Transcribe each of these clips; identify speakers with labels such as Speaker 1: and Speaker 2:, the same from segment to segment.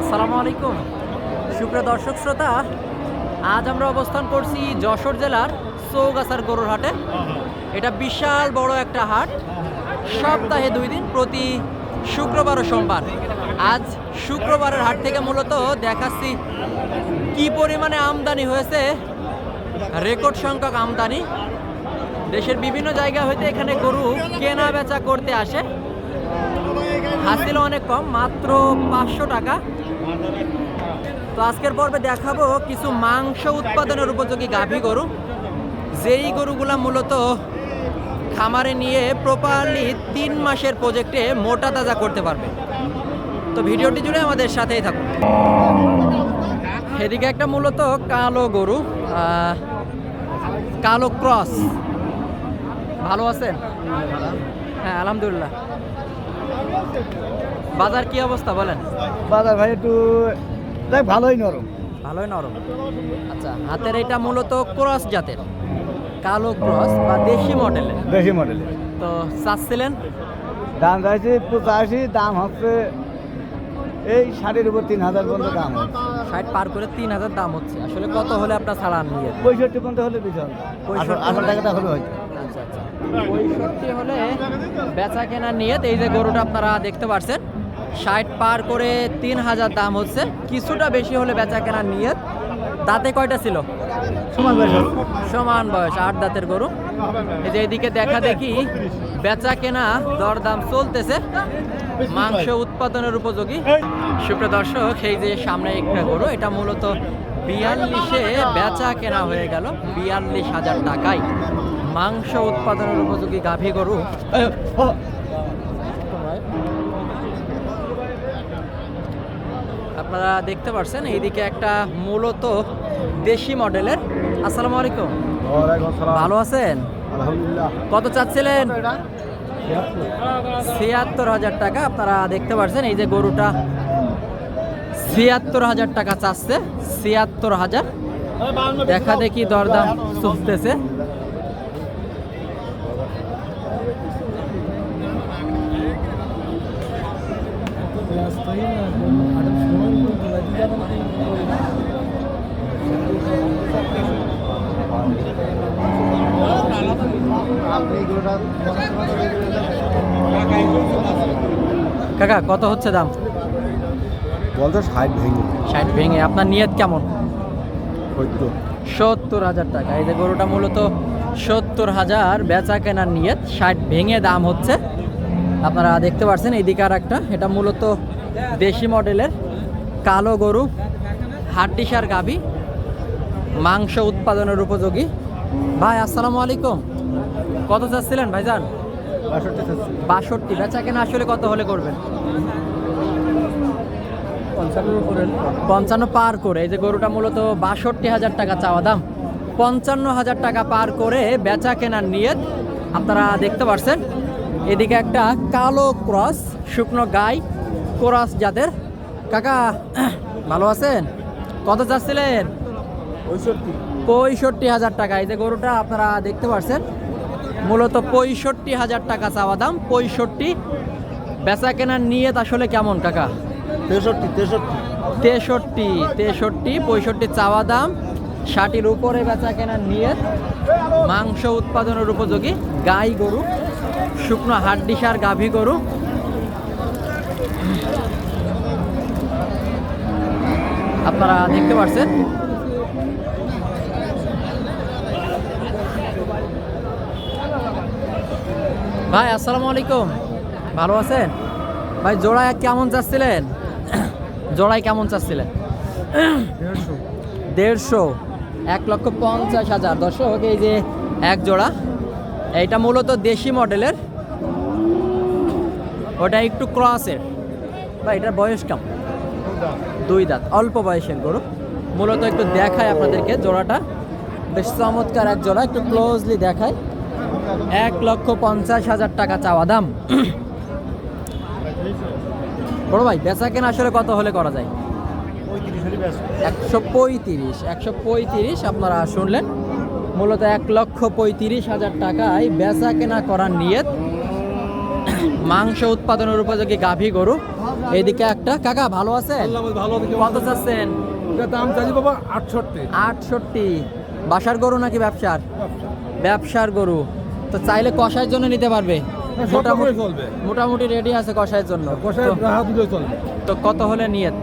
Speaker 1: আসসালামু আলাইকুম। সুপ্রিয় দর্শক শ্রোতা, আজ আমরা অবস্থান করছি যশোর জেলার চৌগাছার গরুর হাটে। এটা বিশাল বড় একটা হাট। সপ্তাহে দুই দিন, প্রতি শুক্রবার ও সোমবার। আজ শুক্রবারের হাট থেকে মূলত দেখাচ্ছি কি পরিমাণে আমদানি হয়েছে, রেকর্ড সংখ্যক আমদানি। দেশের বিভিন্ন জায়গা হইতে এখানে গরু কেনা বেচা করতে আসে। হাসিল অনেক কম, মাত্র পাঁচশো টাকা। তো আজকের পর্বে দেখাবো কিছু মাংস উৎপাদনের উপযোগী গাভী গরু। যেই গরুগুলা মূলত খামারে নিয়ে প্রপারলি তিন মাসের প্রজেক্টে মোটা তাজা করতে পারবে। তো ভিডিওটি জুড়ে আমাদের সাথেই থাকুন। এদিকে একটা মূলত কালো গরু কালো ক্রস। ভালো আছেন? হ্যাঁ আলহামদুলিল্লাহ। বাজার কি অবস্থা বলেন?
Speaker 2: বাজার ভাই একটু দেখ ভালোই নরম।
Speaker 1: ভালোই নরম। আচ্ছা হাতের এটা মূলত ক্রস জাতের কালো ক্রস বা দেশি মডেলের
Speaker 2: বেশি মডেলের
Speaker 1: তো চাচ্ছিলেন?
Speaker 2: দাম চাইছি পঁচাশি দাম হচ্ছে এই শাড়ির উপর তিন হাজার পর্যন্ত দাম হচ্ছে।
Speaker 1: ষাট পার করে তিন হাজার দাম হচ্ছে। আসলে কত হলে আপনার ছাড়া নিয়ে
Speaker 2: পঁয়ষট্টি পর্যন্ত হলে বিশাল
Speaker 1: পঁয়ষট্টি
Speaker 2: আসল টাকাটা হলে হয়তো।
Speaker 1: আচ্ছা আচ্ছা পঁয়ষট্টি হলে বেচা কেনা নিয়ে এই যে গরুটা আপনারা দেখতে পাচ্ছেন ষাট পার করে তিন হাজার দাম হচ্ছে। কিছুটা বেশি হলে বেচা কেনার নিয়ে দাঁতে কয়টা ছিল?
Speaker 2: সমান বয়স
Speaker 1: সমান বয়স আট দাঁতের গরু। এই যে এদিকে দেখা দেখি বেচা কেনা দরদাম চলতেছে। মাংস উৎপাদনের উপযোগী। সুপ্রিয় দর্শক এই যে সামনে একটা গরু এটা মূলত বিয়াল্লিশে বেচা কেনা হয়ে গেল বিয়াল্লিশ হাজার টাকায়। মাংস উৎপাদনের উপযোগী গাভী গরু। আপনারা দেখতে পাচ্ছেন এইদিকে একটা মূলত দেশি মডেলের। আসসালামু আলাইকুম। ভালো আছেন? কত চাচ্ছিলেন? ছিয়াত্তর। হাজার টাকা। আপনারা দেখতে পাচ্ছেন এই যে গরুটা ছিয়াত্তর হাজার টাকা চাচ্ছে। ছিয়াত্তর হাজার। দেখা দেখি দরদাম চলতেছে। কাকা কত হচ্ছে দাম?
Speaker 2: বলতো ষাট ভেঙে।
Speaker 1: ষাট ভেঙে। আপনার নিয়ত কেমন?
Speaker 2: হয়তো
Speaker 1: সত্তর হাজার টাকা। এই যে গরুটা মূলত সত্তর হাজার বেচা কেনার নিয়ত। ষাট ভেঙে দাম হচ্ছে। আপনারা দেখতে পাচ্ছেন এইদিকে আর একটা এটা মূলত দেশি মডেলের কালো গরু হাড্ডিসার গাভী মাংস উৎপাদনের উপযোগী। ভাই আসসালামু আলাইকুম। কত চাচ্ছিলেন ভাইজান?
Speaker 2: বাষট্টি
Speaker 1: বাষট্টি। বেচা কেনা আসলে কত হলে করবেন? পঞ্চান্ন পার করে এই যে গরুটা মূলত বাষট্টি হাজার টাকা চাওয়া দাম। পঞ্চান্ন হাজার টাকা পার করে বেচা কেনার নিয়ত আপনারা দেখতে পাচ্ছেন এদিকে একটা কালো ক্রস শুকনো গাই ক্রস জাতের। কাকা ভালো আছেন? কত চাচ্ছিলেন?
Speaker 2: পঁয়ষট্টি।
Speaker 1: পঁয়ষট্টি হাজার টাকা এই যে গরুটা আপনারা দেখতে পাচ্ছেন মূলত পঁয়ষট্টি হাজার টাকা চাওয়া দাম পঁয়ষট্টি। বেচা কেনার নিয়ত আসলে কেমন কাকা?
Speaker 2: তেষট্টি তেষট্টি।
Speaker 1: তেষট্টি তেষট্টি, পঁয়ষট্টি চাওয়া দাম, ষাটির উপরে বেচা কেনার নিয়ে মাংস উৎপাদনের উপযোগী, গাই গরু, শুকনো হাড্ডিসার গাভী গরু। আপনারা দেখতে পাচ্ছেন ভাই, আসসালামু আলাইকুম। ভালো আছেন? ভাই, জোড়ায় কেমন চাচ্ছিলেন জোড়ায় কেমন চাচ্ছিলেন?
Speaker 2: দেড়শো।
Speaker 1: এক লক্ষ পঞ্চাশ হাজার। দর্শক এই যে এক জোড়া এইটা মূলত দেশি মডেলের। ওটা একটু ক্রসের বা এটার বয়স কেমন? দুই দাঁত। অল্প বয়সের গরু। মূলত একটু দেখায় আপনাদেরকে জোড়াটা। বেশ চমৎকার এক জোড়া একটু ক্লোজলি দেখায় এক লক্ষ পঞ্চাশ হাজার টাকা চাওয়া দাম। বড় ভাই বেচা কেনা আসলে কত হলে করা যায়? একশো পঁয়ত্রিশ একশো পঁয়ত্রিশ আপনারা শুনলেন। মূলত এক লক্ষ পঁয়ত্রিশ হাজার টাকায় বেচা কেনা করার নিয়ত। মাংস উৎপাদনের উপযোগী গাভী গরু। এইদিকে একটা কাকা ভালো আছেন? কত চাচ্ছেন?
Speaker 3: দাম চাইছি বাবা আটষট্টি।
Speaker 1: আটষট্টি। বাসার গরু নাকি ব্যবসার? ব্যবসার গরু। তো চাইলে কষার জন্য নিতে পারবে। মোটামুটি
Speaker 3: চলবে।
Speaker 1: মোটামুটি রেডি আছে কষাইয়ের জন্য।
Speaker 3: কষায়
Speaker 1: তো-
Speaker 3: দুটোই চলবে।
Speaker 1: তো কত হলে নিয়ত?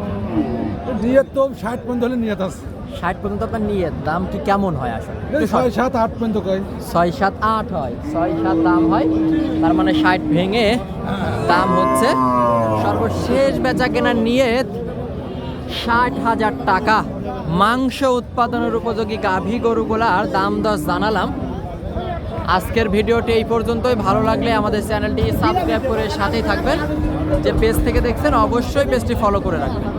Speaker 3: নিয়ে তো ষাট পর্যন্ত হলে নিয়ে আছে।
Speaker 1: ষাট পর্যন্ত আপনার নিয়ত। দাম কি কেমন হয় আসলে?
Speaker 3: ছয় সাত আট পর্যন্ত কয়।
Speaker 1: ছয় সাত আট হয়। ছয় সাত দাম হয়। তার মানে ষাট ভেঙে দাম হচ্ছে সর্বশেষ বেচা কেনার নিয়ত ষাট হাজার টাকা। মাংস উৎপাদনের উপযোগী গাভী গরুগুলার দাম দশ জানালাম। আজকের ভিডিওটি এই পর্যন্তই। ভালো লাগলে আমাদের চ্যানেলটি সাবস্ক্রাইব করে সাথেই থাকবেন। যে পেজ থেকে দেখছেন, অবশ্যই পেজটি ফলো করে রাখবেন।